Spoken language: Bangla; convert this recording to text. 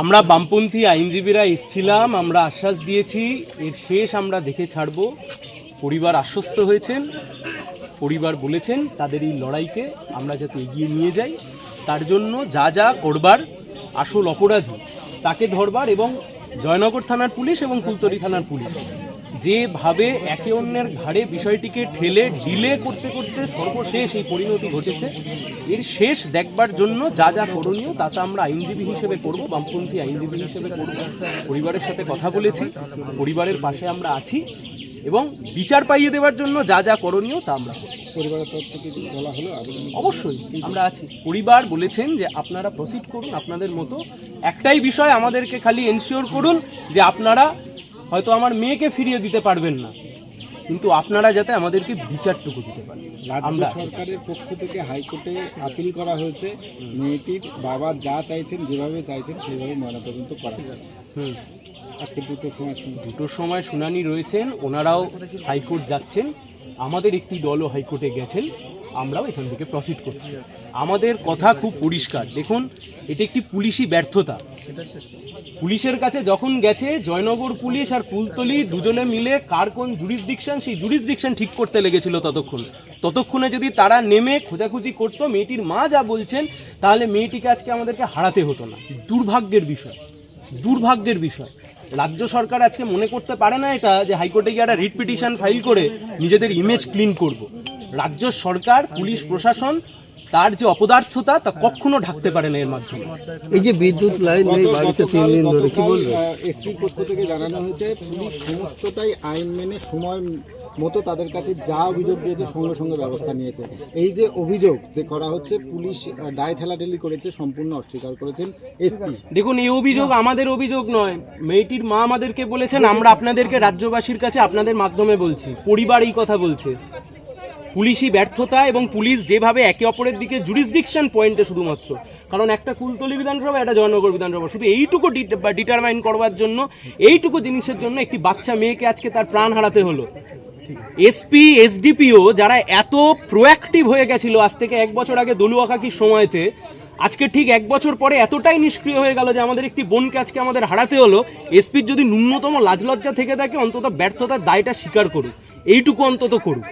আমরা বামপন্থী আইনজীবীরা এসছিলাম, আমরা আশ্বাস দিয়েছি, এর শেষ আমরা দেখে ছাড়ব। পরিবার আশ্বস্ত হয়েছেন, পরিবার বলেছেন তাদের এই লড়াইকে আমরা যাতে এগিয়ে নিয়ে যাই। তার জন্য যা যা করবার আসল অপরাধী, তাকে ধরবার এবং জয়নগর থানার পুলিশ এবং ফুলতলি থানার পুলিশ। যেভাবে একে অন্যের ঘাড়ে বিষয়টিকে ঠেলে ডিলে করতে করতে সর্বশেষ এই পরিণতি ঘটেছে। এর শেষ দেখবার জন্য যা যা করণীয় তা তা আমরা আইনজীবী হিসেবে করব বামপন্থী আইনজীবী হিসেবে করব। পরিবারের সাথে কথা বলেছি পরিবারের পাশে আমরা আছি এবং বিচার পাইয়ে দেওয়ার জন্য যা যা করণীয় তা আমরা পরিবারের তরফ থেকে বলা হলো? অবশ্যই আমরা আছি। পরিবার বলেছেন যে আপনারা প্রসিড করুন আপনাদের মতো একটাই বিষয় আমাদেরকে খালি এনশিওর করুন যে আপনারা হয়তো আমার মেয়েকে ফিরিয়ে দিতে পারবেন না। কিন্তু আপনারা যাতে আমাদেরকে বিচারটুকু দিতে পারেন। আমরা সরকারের পক্ষ থেকে হাইকোর্টে আপিল করা হয়েছে। মেয়েটির বাবা যা চাইছেন যেভাবে চাইছেন সেভাবে ময়নাতদন্ত করা যাবে। হুম। আজকে দুটো সময় দুটোর সময় শুনানি রয়েছেন ওনারাও হাইকোর্ট যাচ্ছেন। আমাদের একটি দলও হাইকোর্টে গেছেন, আমরাও এখান থেকে প্রসিড করছি। আমাদের কথা খুব পরিষ্কার। দেখুন, এটা একটি পুলিশি ব্যর্থতা। পুলিশের কাছে যখন গেছে, জয়নগর পুলিশ আর কুলতলি দুজনে মিলে কার কোন জুরিসডিকশন সেই জুরিসডিকশন ঠিক করতে লেগেছিল ততক্ষণ। ততক্ষণে যদি তারা নেমে খোঁজাখুঁজি করতো, মেয়েটির মা যা বলছেন, তাহলে মেয়েটিকে আজকে আমাদেরকে হারাতে হতো না। দুর্ভাগ্যের বিষয়। দুর্ভাগ্যের বিষয়। রাজ্য সরকার আজকে মনে করতে পারে না এটা যে হাইকোর্টে গিয়ে একটা রিট পিটিশন ফাইল করে নিজেদের ইমেজ ক্লিন করব। রাজ্য সরকার পুলিশ প্রশাসন তার যে অপদার্থতা তা কখনো ঢাকতে পারে না এর মাধ্যমে। এই যে বিদ্যুৎ লাইন নেই বাড়িতে তিন দিন ধরে কি বলব এসপির পক্ষ থেকে জানানো হয়েছে পুলিশ সমস্তটাই আইন মেনে সময় মতো তাদের কাছে যা অভিযোগ দিয়েছে সঙ্গে সঙ্গে ব্যবস্থা নিয়েছে। এই যে অভিযোগ যে করা হচ্ছে, পুলিশ দায় ঠেলাঠেলি করেছে, সম্পূর্ণ অস্বীকার করেছেন এসপি। দেখুন, এই অভিযোগ আমাদের অভিযোগ নয়। মেয়েটির মা আমাদেরকে বলেছেন, আমরা আপনাদেরকে রাজ্যবাসীর কাছে আপনাদের মাধ্যমে বলছি। পরিবার এই কথা বলছে। পুলিশি ব্যর্থতা এবং পুলিশ যেভাবে একে অপরের দিকে জুরিসডিকশন পয়েন্টে শুধুমাত্র। কারণ একটা কুলতলি বিধানসভা, একটা জয়নগর বিধানসভা। শুধু এইটুকু ডিটারমাইন করবার জন্য, এইটুকু জিনিসের জন্য একটি বাচ্চা মেয়েকে আজকে তার প্রাণ হারাতে হলো। এসপি, এসডিপিও যারা এত প্রোঅ্যাক্টিভ হয়ে গেছিল আজ থেকে এক বছর আগে দলুয়া কাকির সময়তে, আজকে ঠিক এক বছর পরে এতটাই নিষ্ক্রিয় হয়ে গেল যে আমাদের একটি বোনকে আজকে আমাদের হারাতে হলো। এসপির যদি ন্যূনতম লাজলজ্জা থেকে থাকে, অন্তত ব্যর্থতার দায়টা স্বীকার করুক। এইটুকু অন্তত করুক।